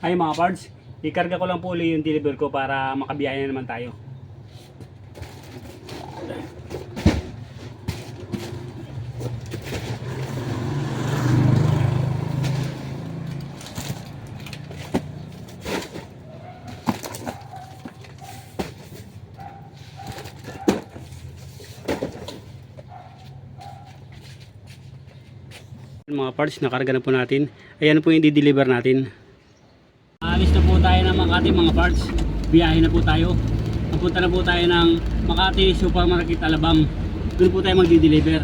Ay mga parts, ikarga ko lang po ulit yung deliver ko para makabiyaya naman tayo. mga parts nakarga na po natin. Ayan po yung di-deliver natin alis na po tayo ng Makati mga parts. Biyahe na po tayo. Napunta na po tayo ng Makati Supermarket Alabang. Doon po tayo magdi-deliver.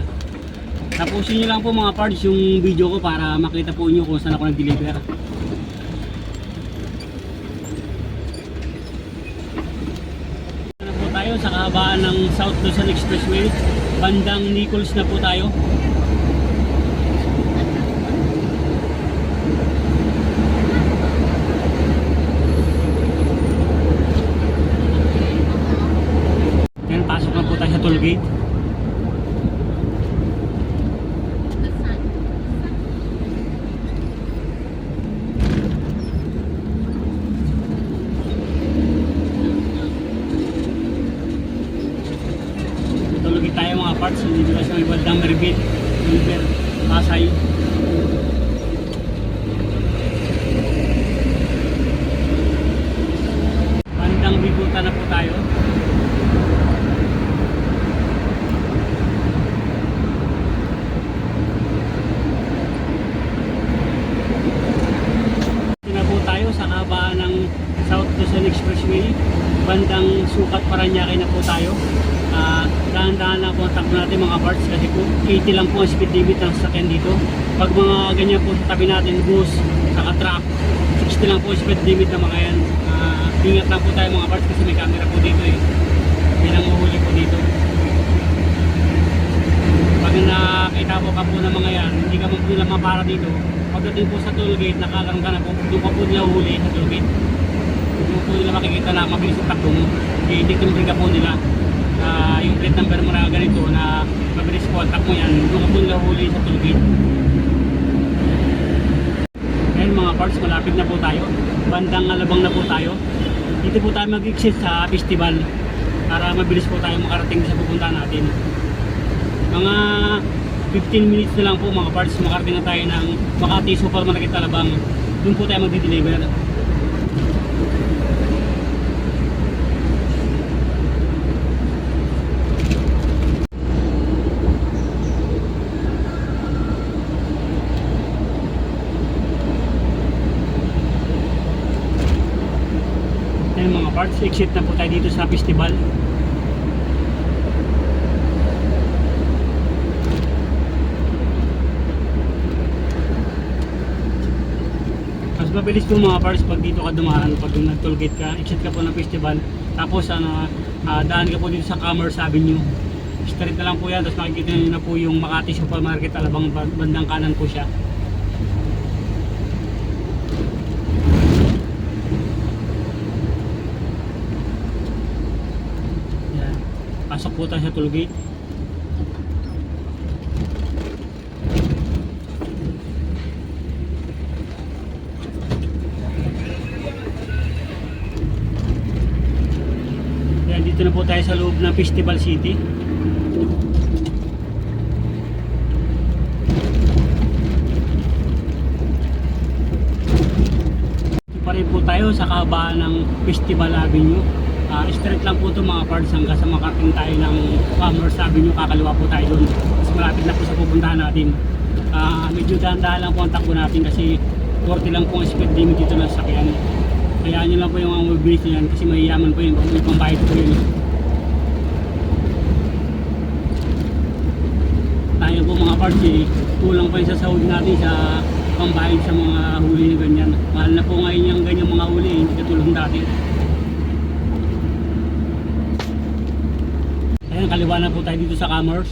Tapusin nyo lang po mga parts yung video ko para makita po nyo kung saan ako nag-deliver. Na po tayo sa kahabaan ng South Luzon Expressway. Bandang Nichols na po tayo Yan, pasok na po Toll gate tayo mga parts. Hindi ba sa may bandang Merville, River, Pasay. Bandang Bibuta na po tayo. Dito na po tayo sa kabaan ng South Luzon Expressway. Bandang Sukat Paranaque na po tayo. Ah, dahan-dahan lang po ang takbo natin mga parts kasi po 80 lang po ang speed limit ng sasakyan dito. Pag mga ganyan po sa tabi natin, bus, saka truck, 60 lang po speed limit ng mga yan. Ah, ingat lang po tayo mga parts kasi may camera po dito eh. Yan ang uhuli po dito. Pag nakita mo ka po ng mga yan, hindi ka nila mapara dito. Pagdating po sa toll gate, nakalang ka na po, doon ka po nila huli sa toll gate. Po nila makikita na mabilis ang takbo mo. I-detimbre ka po nila. Ah, yung plate number mo na ganito na mabilis ang takbo yan, doon po nila huli sa toll gate. Ngayon mga parts, malapit na po tayo. Bandang alabang na po tayo. Dito po tayo mag-exit sa festival para mabilis po tayo makarating sa pupunta natin. Mga 15 minutes na lang po mga parts, makarating na tayo ng Makati Supermarket Alabang. Doon po tayo magdi-deliver. Ayun mga parts, exit na po tayo dito sa festival. Mas mabilis po mga parts pag dito ka dumaan, pag nag-tollgate ka, exit ka po ng festival, tapos ano, ah, daan ka po dito sa Commerce Avenue. Straight na lang po yan, tapos makikita nyo na po yung Makati Supermarket, alabang ban- bandang kanan po siya. Yan. Pasok po tayo sa tollgate. Yan, dito na po tayo sa loob ng Festival City. Dito pa rin po tayo sa kahabaan ng Festival Avenue. Ah, straight lang po ito mga parts hanggang sa makarating tayo ng Commerce Avenue. Kakaliwa po tayo doon. Mas malapit na po sa pupuntahan natin. Ah, medyo dahan-dahan lang po ang takbo natin kasi 40 lang po ang speed limit dito ng sakyan. Kaya nyo lang po yung mga mobilis yan kasi mayayaman po yun. May pambayad po yun. Tayo po mga parts eh, kulang pa yung sa sahod natin sa pambayad sa mga huli na ganyan. Mahal na po ngayon yung ganyan mga huli, hindi katulong dati. Ayan, kaliwa na po tayo dito sa Commerce.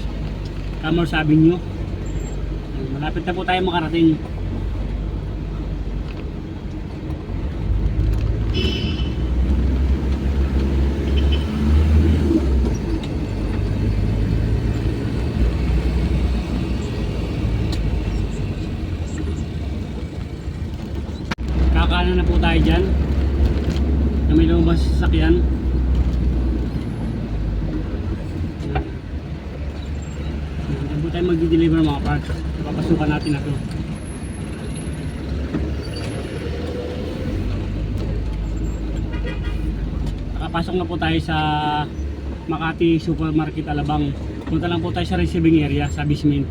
Commerce Avenue. Malapit na po tayo makarating. kanan na po tayo dyan. Na may lumabas sa sasakyan. Yan. Yan po tayo mag-deliver mga parts. Papasukan natin na to. Nakapasok na po tayo sa Makati Supermarket Alabang. Punta lang po tayo sa receiving area sa Bismin.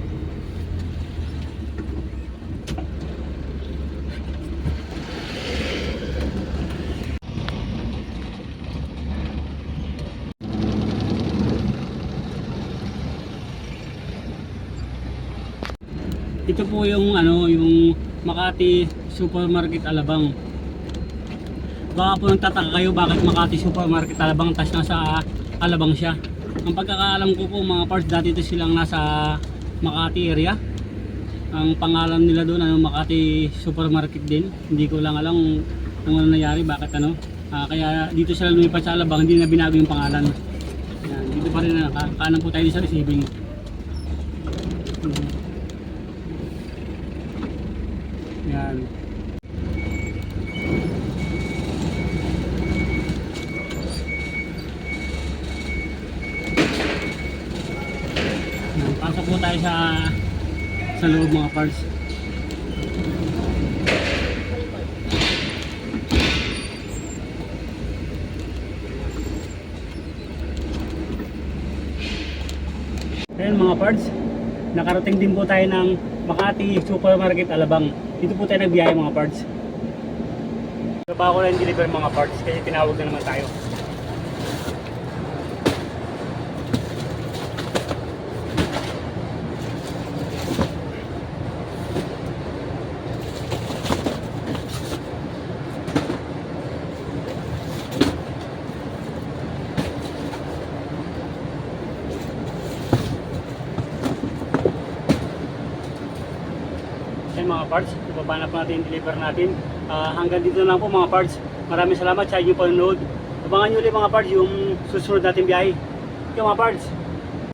Ito po yung ano, yung Makati Supermarket Alabang. Baka po nagtataka kayo bakit Makati Supermarket Alabang tas nasa Alabang siya. Ang pagkakaalam ko po mga parts dati ito silang nasa Makati area. Ang pangalan nila doon ano Makati Supermarket din. Hindi ko lang alam kung ano nangyari bakit ano. Ah, kaya dito sila lumipat sa Alabang hindi na binago yung pangalan. Yan, dito pa rin na kanan po tayo sa receiving. Mhm. Yan, Pasok po tayo sa sa loob mga parts. Ayan mga parts, nakarating din po tayo ng Makati Supermarket Alabang. Dito po tayo nagbiyahe mga parts. So pa ako lang deliver mga parts kasi tinawag na naman tayo. Ayan mga parts, ibaba na po natin yung deliver natin. Ah, hanggang dito lang po mga parts. Maraming salamat sa inyo panonood. Abangan nyo ulit mga parts yung susunod natin biyahe. Okay mga parts,